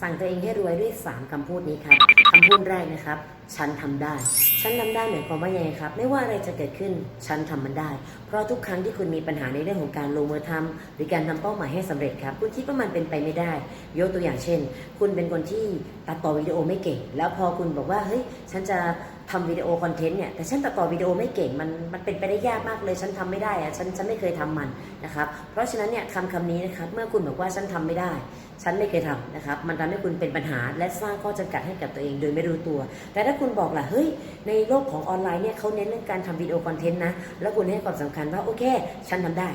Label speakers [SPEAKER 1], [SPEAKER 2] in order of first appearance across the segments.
[SPEAKER 1] สั่งตัวเองให้รวยด้วย 3คำพูดนี้ครับคำพูดแรกนะครับ ฉันทำได้ ฉันทำได้หมายความว่ายังไงครับ ไม่ว่าอะไรจะเกิดขึ้น ฉันทำมันได้ เพราะทุกครั้งที่คุณมีปัญหาในเรื่องของการลงมือทำหรือการทำเป้าหมายให้สำเร็จครับ คุณคิดว่ามันเป็นไปไม่ได้ ยกตัวอย่างเช่น คุณเป็นคนที่ตัดต่อวิดีโอไม่เก่ง แล้วพอคุณบอกว่า เฮ้ย ฉันจะ ทำวิดีโอคอนเทนต์เนี่ยแต่ฉันตัดต่อวิดีโอไม่เก่งมันมันเป็นไปได้ยากมากเลย ฉันทำไม่ได้อะฉันฉันไม่เคยทำมันนะครับเพราะฉะนั้นเนี่ยคำคำนี้นะครับเมื่อคุณบอกว่าฉันทำไม่ได้ ฉันไม่เคยทำนะครับมันทำให้คุณเป็นปัญหาและสร้างข้อจำกัดให้กับตัวเองโดยไม่รู้ตัว แต่ถ้าคุณบอกล่ะเฮ้ยในโลกของออนไลน์เนี่ยเขาเน้นเรื่องการทำวิดีโอคอนเทนต์นะแล้วคุณให้ความสำคัญว่าโอเค ฉันทำได้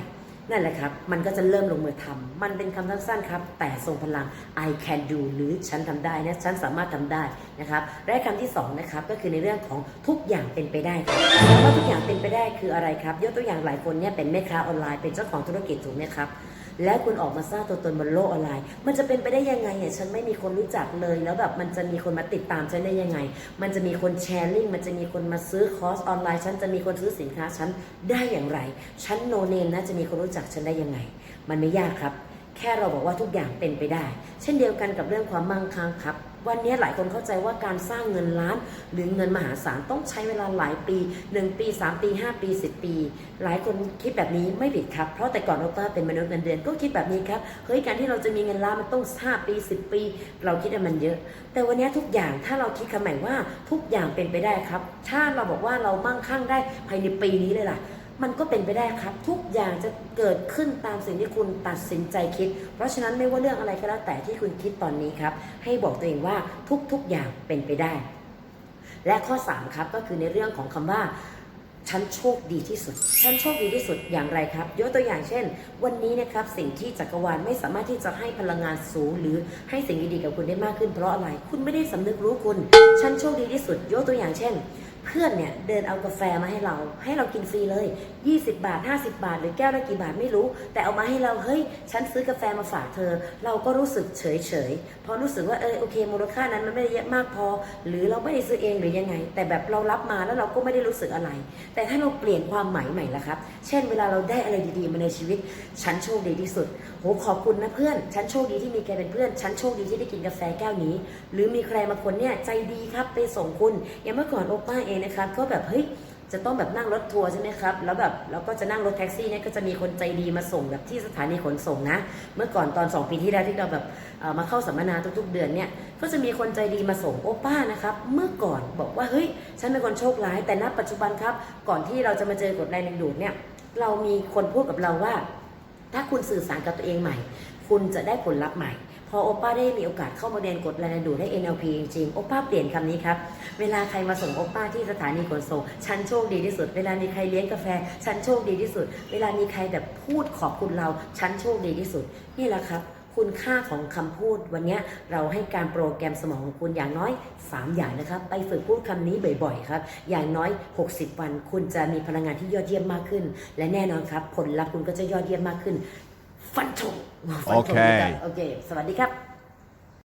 [SPEAKER 1] นั่นแหละครับ มันก็จะเริ่มลงมือทำ มันเป็นคำสั้นๆครับ แต่ทรงพลัง I can do หรือฉันทำได้นะ ฉันสามารถทำได้นะครับ และคำที่สองนะครับ ก็คือในเรื่องของทุกอย่างเป็นไปได้ครับคำว่าทุกอย่างเป็นไปได้คืออะไรครับ ยกตัวอย่างหลายคนเนี่ยเป็นแม่ค้าออนไลน์ เป็นเจ้าของธุรกิจถูกไหมครับ และคุณออกมาสร้างตัวตนบนโลกออนไลน์ มันจะเป็นไปได้ยังไงเนี่ยฉันไม่มีคนรู้จักเลย แล้วแบบมันจะมีคนมาติดตามฉันได้ยังไง มันจะมีคนแชร์ลิงก์มันจะมีคนมาซื้อคอร์สออนไลน์ ฉันจะมีคนซื้อสินค้าฉันได้อย่างไร ฉันโนเนมนะจะมีคนรู้จักฉันได้ยังไง มันไม่ยากครับ แค่เราบอกว่าทุกอย่างเป็นไปได้ เช่นเดียวกันกับเรื่องความมั่งคั่งครับ วันนี้หลายคนเข้าใจว่าการสร้างเงินล้านหรือเงินมหาศาลต้องใช้เวลาหลายปี 1 ปี 3 ปี 5 ปี 10 ปี หลายคนคิดแบบนี้ไม่ผิดครับ เพราะแต่ก่อนโอป้าเป็นมนุษย์เงินเดือนก็คิดแบบนี้ครับเฮ้ยการที่เราจะมีเงินล้านมันต้อง 5 ปี 10 ปี เราคิดว่ามันเยอะ แต่วันนี้ทุกอย่างถ้าเราคิดคำใหม่ว่าทุกอย่างเป็นไปได้ครับ ถ้าเราบอกว่าเรามั่งคั่งได้ภายในปีนี้เลยล่ะ มันก็เป็นไปได้ครับ ทุกอย่างจะเกิดขึ้นตามสิ่งที่คุณตัดสินใจคิด เพราะฉะนั้นไม่ว่าเรื่องอะไรก็แล้วแต่ที่คุณคิดตอนนี้ครับ ให้บอกตัวเองว่าทุกๆอย่างเป็นไปได้ และข้อ 3 ครับก็คือในเรื่องของคำว่าฉันโชคดีที่สุด ฉันโชคดีที่สุดอย่างไรครับ ยกตัวอย่างเช่น วันนี้นะครับสิ่งที่จักรวาลไม่สามารถที่จะให้พลังงานสูง หรือให้สิ่งดีๆกับคุณได้มากขึ้นเพราะอะไร คุณไม่ได้สำนึกรู้คุณ ฉันโชคดีที่สุด ยกตัวอย่างเช่น เพื่อนเนี่ยเดินเอากาแฟมาให้เรา ให้เรากินฟรีเลย 20 บาท 50 บาท หรือแก้วละกี่บาทไม่รู้ แต่เอามาให้เราเฮ้ยฉันซื้อกาแฟมาฝากเธอ เราก็รู้สึกเฉยเฉยเพราะรู้สึกว่าเออโอเคมูลค่านั้นมันไม่ได้เยอะมากพอ หรือเราไม่ได้ซื้อเองหรือยังไง แต่แบบเรารับมาแล้วเราก็ไม่ได้รู้สึกอะไร แต่ถ้าเราเปลี่ยนความหมายใหม่ละครับ เช่นเวลาเราได้อะไรดีๆมาในชีวิต ฉันโชคดีที่สุดโหขอบคุณนะเพื่อน ฉันโชคดีที่มีแกเป็นเพื่อน ฉันโชคดีที่ได้กินกาแฟแก้วนี้ หรือมีใครบาคนเนี่ยใจดีครับไปส่งคุณอย่างเมื่อก่อนโอป้าเองนะครับก็แบบเฮ้ยจะต้องแบบนั่งรถทัวร์ใช่ไหมครับ แล้วแบบเราก็จะนั่งรถแท็กซี่เนี่ยก็จะมีคนใจดีมาส่งแบบที่สถานีขนส่งนะ เมื่อก่อนตอน 2 ปีที่แล้วที่เราแบบมาเข้าสัมมนาทุกๆ เดือนเนี่ย ก็จะมีคนใจดีมาส่งโอป้านะครับ เมื่อก่อนบอกว่าเฮ้ยฉันเป็นคนโชคร้าย แต่ณปัจจุบันครับ ก่อนที่เราจะมาเจอกฎแรงดึงดูดเนี่ย เรามีคนพูดกับเราว่า ถ้าคุณสื่อสารกับตัวเองใหม่ คุณจะได้ผลลัพธ์ใหม่ พอโอป้าได้มีโอกาสเข้ามาเรียนกฎแรงดูดให้ NLP จริงๆ โอป้าเปลี่ยนคำนี้ครับ เวลาใครมาส่งโอป้าที่สถานีขนส่งฉันโชคดีที่สุด เวลามีใครเลี้ยงกาแฟ ฉันโชคดีที่สุด เวลามีใครแบบพูดขอบคุณเราฉันโชคดีที่สุด นี่แหละครับ คุณค่าของคำพูด วันนี้เราให้การโปรแกรมสมองของคุณอย่างน้อย 3 อย่างนะครับ ไปฝึกพูดคำนี้บ่อยๆครับ อย่างน้อย 60 วัน คุณจะมีพลังงานที่ยอดเยี่ยมมากขึ้น และแน่นอนครับ ผลลัพธ์คุณก็จะยอดเยี่ยมมากขึ้น ฟันธงฟันธงนะครับโอเค สวัสดีครับ